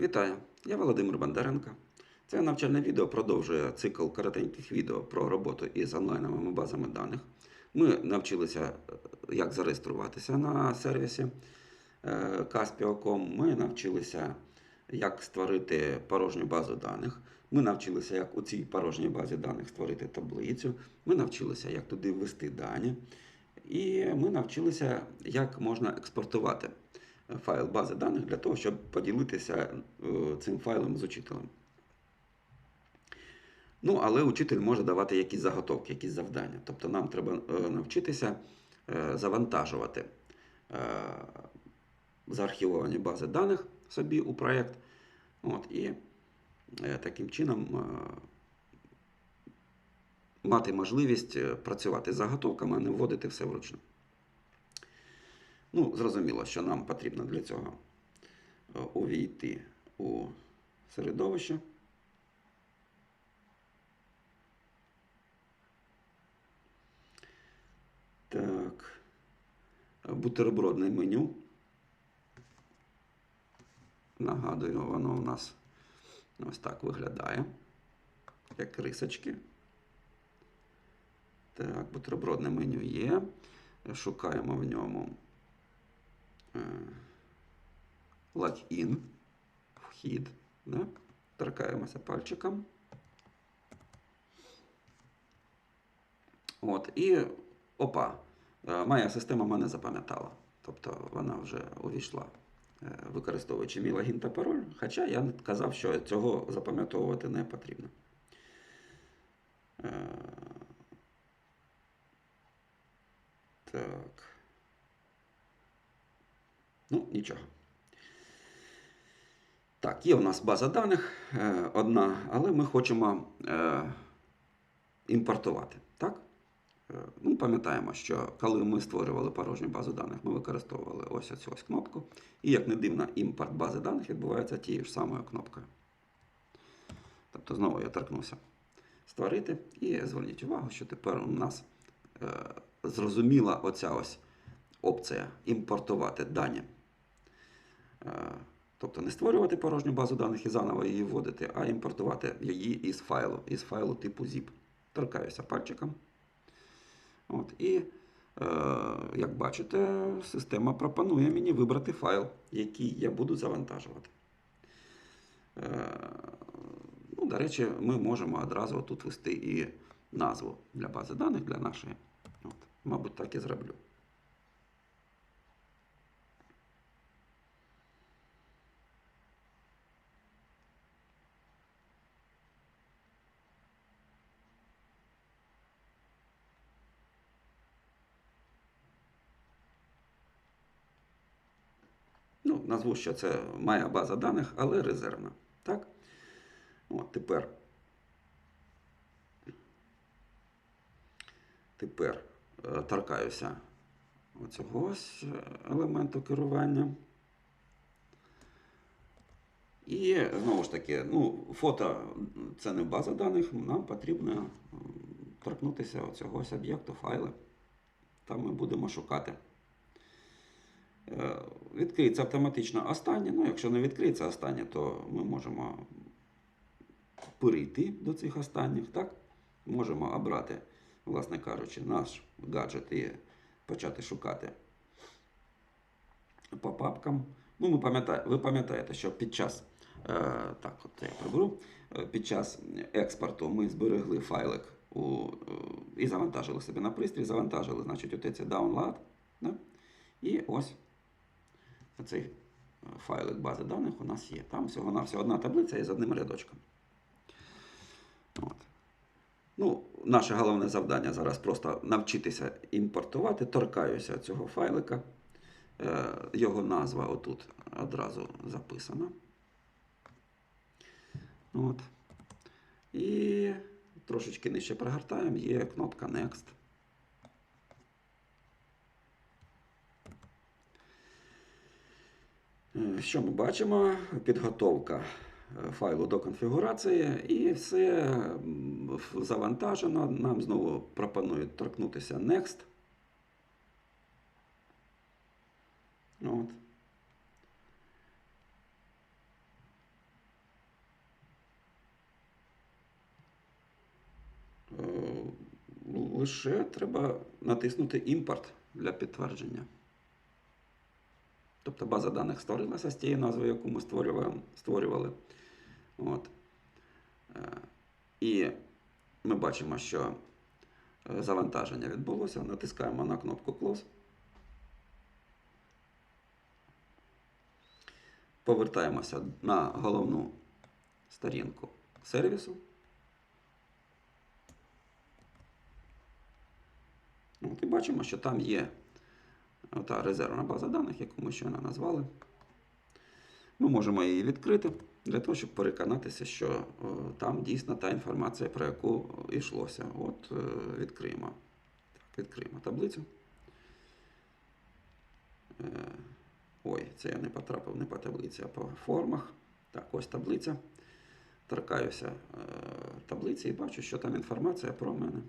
Вітаю! Я Володимир Бондаренко. Це навчальне відео продовжує цикл коротеньких відео про роботу із онлайновими базами даних. Ми навчилися, е, як зареєструватися на сервісі е, Caspio.com. Ми навчилися, як створити порожню базу даних. Ми навчилися, як у цій порожній базі даних створити таблицю. Ми навчилися, як туди ввести дані. І ми навчилися, як можна експортувати файл бази даних для того, щоб поділитися е, цим файлом з учителем. Ну, але учитель може давати якісь заготовки, якісь завдання. Тобто нам треба е, навчитися е, завантажувати заархівовані бази даних собі у проєкт. От, і таким чином мати можливість працювати з заготовками, а не вводити все вручну. Ну, зрозуміло, що нам потрібно для цього е, увійти у середовище. Так. Бутербродне меню. Нагадую, воно у нас ось так виглядає. Як рисочки. Так, бутербродне меню є. Шукаємо в ньому логін, вхід. Да? Торкаємося пальчиком. От, і опа, е, моя система мене запам'ятала. Тобто вона вже увійшла, е, використовуючи мій логін та пароль. Хоча я казав, що цього запам'ятовувати не потрібно. Е, Так. Ну, нічого. Так, є у нас база даних е, одна, але ми хочемо е, імпортувати. Так? Е, ну, пам'ятаємо, що коли ми створювали порожню базу даних, ми використовували ось цю ось кнопку. І, як не дивно, імпорт бази даних відбувається тією ж самою кнопкою. Тобто, знову я торкнуся створити. І зверніть увагу, що тепер у нас е, зрозуміла оця ось опція імпортувати дані. Е, Тобто не створювати порожню базу даних і заново її вводити, а імпортувати її із файлу, із файлу типу zip. Торкаюся пальчиком. От, і, е, як бачите, система пропонує мені вибрати файл, який я буду завантажувати. Е, ну, до речі, ми можемо одразу тут ввести і назву для бази даних для нашої. От, мабуть, так і зроблю. Ну, назву, що це моя база даних, але резервна. Так? От, тепер. Тепер е, торкаюся оцього е, елементу керування. І знову ж таки, ну, фото це не база даних, нам потрібно торкнутися оцього об'єкту файли. Там ми будемо шукати. Е, Відкриється автоматично останнє. Ну, якщо не відкриється останнє, то ми можемо перейти до цих останніх. Так? Можемо обрати, власне кажучи, наш гаджет і почати шукати по папкам. Ну, ми пам'ятає, ви пам'ятаєте, що під час, е, так, от я приберу, е, під час експорту ми зберегли файлик у, е, і завантажили собі на пристрій, завантажили, значить, отець download. Да? І ось цей е, файлик бази даних у нас є. Там всього-навсього одна таблиця із одним рядочком. От. Ну, Наше головне завдання зараз просто навчитися імпортувати. Торкаюся цього файлика. Е, Його назва отут одразу записана. От. І трошечки нижче прогортаємо, є кнопка Next. Е, що ми бачимо? Підготовка е, файлу до конфігурації, і все завантажено. Нам знову пропонують торкнутися Next. От. Е, лише треба натиснути імпорт для підтвердження. Тобто база даних створилася з тією назвою, яку ми створювали. От. Е, І ми бачимо, що е, завантаження відбулося. Натискаємо на кнопку Close. Повертаємося на головну сторінку сервісу. От і бачимо, що там є та резервна база даних, яку ми щойно назвали. Ми можемо її відкрити для того, щоб переконатися, що там дійсно та інформація, про яку йшлося. От е, відкриємо. Так, відкриємо таблицю. Е, Ой, це я не потрапив не по таблиці, а по формах. Так, ось таблиця. Торкаюся е, таблиці і бачу, що там інформація про мене.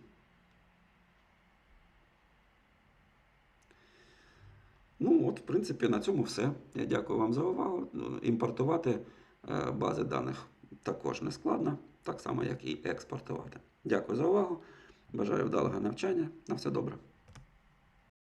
Ну, от, в принципі, на цьому все. Я дякую вам за увагу. Імпортувати е, бази даних також не складно, так само, як і експортувати. Дякую за увагу. Бажаю вдалого навчання. На все добре.